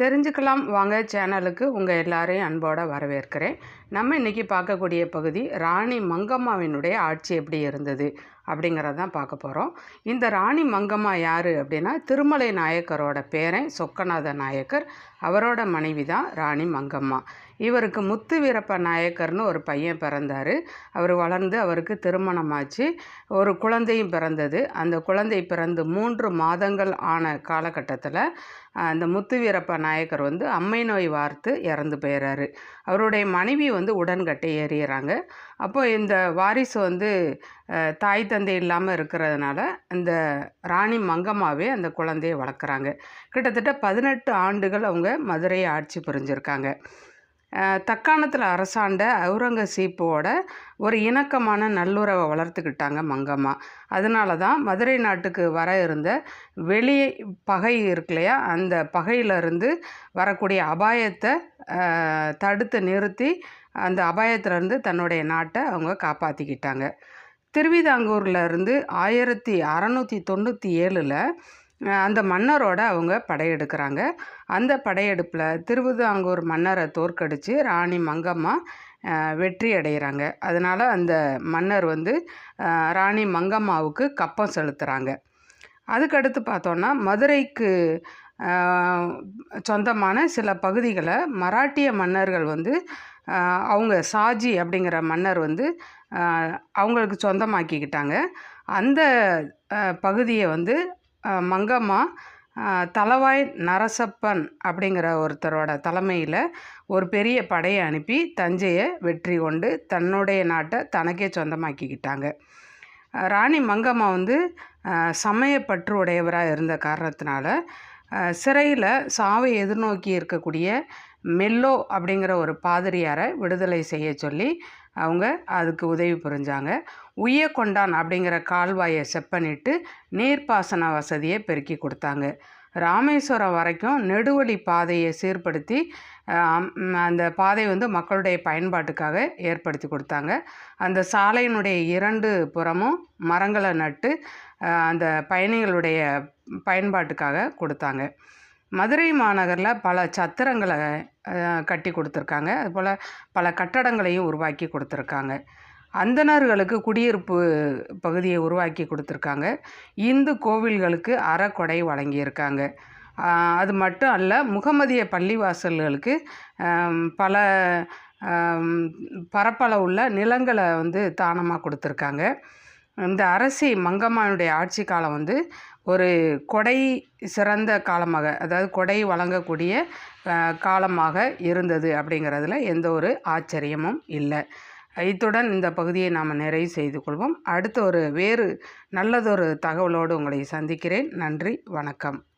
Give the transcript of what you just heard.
தெரிஞ்சுக்கலாம். வாங்க சேனலுக்கு உங்கள் எல்லாரையும் அன்போடு வரவேற்கிறேன். நம்ம இன்றைக்கி பார்க்கக்கூடிய பகுதி ராணி மங்கம்மாவினுடைய ஆட்சி எப்படி இருந்தது அப்படிங்கிறதான் பார்க்க போகிறோம் இந்த ராணி மங்கம்மா யார் அப்படின்னா திருமலை நாயக்கரோட பேரன் சொக்கநாத நாயக்கர். அவரோட மனைவி தான் ராணி மங்கம்மா. இவருக்கு முத்து வீரப்ப நாயக்கர்னு ஒரு பையன் பிறந்தார். அவர் வளர்ந்து அவருக்கு திருமணமாச்சு. ஒரு குழந்தையும் பிறந்தது. அந்த குழந்தை பிறந்து மூன்று மாதங்கள் ஆன காலகட்டத்தில் அந்த முத்து வீரப்ப நாயக்கர் வந்து அம்மை நோய் வார்த்து இறந்து போயிடுறாரு அவருடைய மனைவி வந்து உடன்கட்டை ஏறிகிறாங்க அப்போ இந்த வாரிசு வந்து தாய் தந்தை இல்லாமல் இருக்கிறதுனால இந்த ராணி மங்கம்மாவே அந்த குழந்தையை வளர்க்குறாங்க. கிட்டத்தட்ட பதினெட்டு ஆண்டுகள் அவங்க மதுரையை ஆட்சி புரிஞ்சிருக்காங்க. தக்காணத்தில் அரசாண்ட அவுரங்கசீப்போட ஒரு இணக்கமான நல்லுறவை வளர்த்துக்கிட்டாங்க மங்கம்மா. அதனால தான் மதுரை நாட்டுக்கு வர இருந்த வெளி பகை இருக்கு இல்லையா அந்த பகையிலிருந்து வரக்கூடிய அபாயத்தை தடுத்து நிறுத்தி அந்த அபாயத்திலேருந்து தன்னுடைய நாட்டை அவங்க காப்பாற்றிக்கிட்டாங்க திருவிதாங்கூரில் இருந்து ஆயிரத்தி அறநூற்றி தொண்ணூற்றி ஏழில் அந்த மன்னரோட அவங்க படையெடுக்கிறாங்க. அந்த படையெடுப்பில் திருவிதாங்கூர் மன்னரை தோற்கடித்து ராணி மங்கம்மா வெற்றி அடைகிறாங்க அதனால் அந்த மன்னர் வந்து ராணி மங்கம்மாவுக்கு கப்பம் செலுத்துகிறாங்க அதுக்கடுத்து பார்த்தோன்னா மதுரைக்கு சொந்தமான சில பகுதிகளை மராட்டிய மன்னர்கள் வந்து அவங்க சாஜி அப்படிங்கிற மன்னர் வந்து அவங்களுக்கு சொந்தமாக்கிக்கிட்டாங்க. அந்த பகுதியை வந்து மங்கம்மா தலவாய் நரசப்பன் அப்படிங்கிற ஒருத்தரோட தலைமையில் ஒரு பெரிய படையை அனுப்பி தஞ்சையை வெற்றி கொண்டு தன்னுடைய நாட்டை தனக்கே சொந்தமாக்கிக்கிட்டாங்க. ராணி மங்கம்மா வந்து சமயப்பற்று உடையவராக இருந்த காரணத்தினால சிறையில் சாவை எதிர்நோக்கி இருக்கக்கூடிய மெல்லோ அப்படிங்கிற ஒரு பாதிரியாரை விடுதலை செய்ய சொல்லி அவங்க அதுக்கு உதவி புரிஞ்சாங்க. உய்யக்கொண்டான் அப்படிங்கிற கால்வாயை செப்பனிட்டு நீர்ப்பாசன வசதியை பெருக்கி கொடுத்தாங்க. ராமேஸ்வரம் வரைக்கும் நெடுவழி பாதையை சீர்படுத்தி அந்த பாதை வந்து மக்களுடைய பயன்பாட்டுக்காக ஏற்படுத்தி கொடுத்தாங்க. அந்த சாலையினுடைய இரண்டு புறமும் மரங்களை நட்டு அந்த பயணிகளுடைய பயன்பாட்டுக்காக கொடுத்தாங்க. மதுரை மாநகரில் பல சத்திரங்களை கட்டி கொடுத்துருக்காங்க. அதுபோல் பல கட்டடங்களையும் உருவாக்கி கொடுத்துருக்காங்க. அந்தணர்களுக்கு குடியிருப்பு பகுதியை உருவாக்கி கொடுத்துருக்காங்க. இந்து கோவில்களுக்கு அறக்கொடை வழங்கியிருக்காங்க. அது மட்டும் அல்ல முகமதிய பள்ளிவாசல்களுக்கு பல பரப்பளவுள்ள நிலங்களை வந்து தானமாக கொடுத்துருக்காங்க. இந்த அரசி மங்கம்மானுடைய ஆட்சி காலம் வந்து ஒரு கொடை சிறந்த காலமாக அதாவது கொடை வழங்கக்கூடிய காலமாக இருந்தது அப்படிங்கிறதுல எந்த ஒரு ஆச்சரியமும் இல்லை. இத்துடன் இந்த பகுதியை நாம் நிறைவு செய்து கொள்வோம். அடுத்த ஒரு வேறு நல்லதொரு தகவலோடு உங்களை சந்திக்கிறேன். நன்றி வணக்கம்.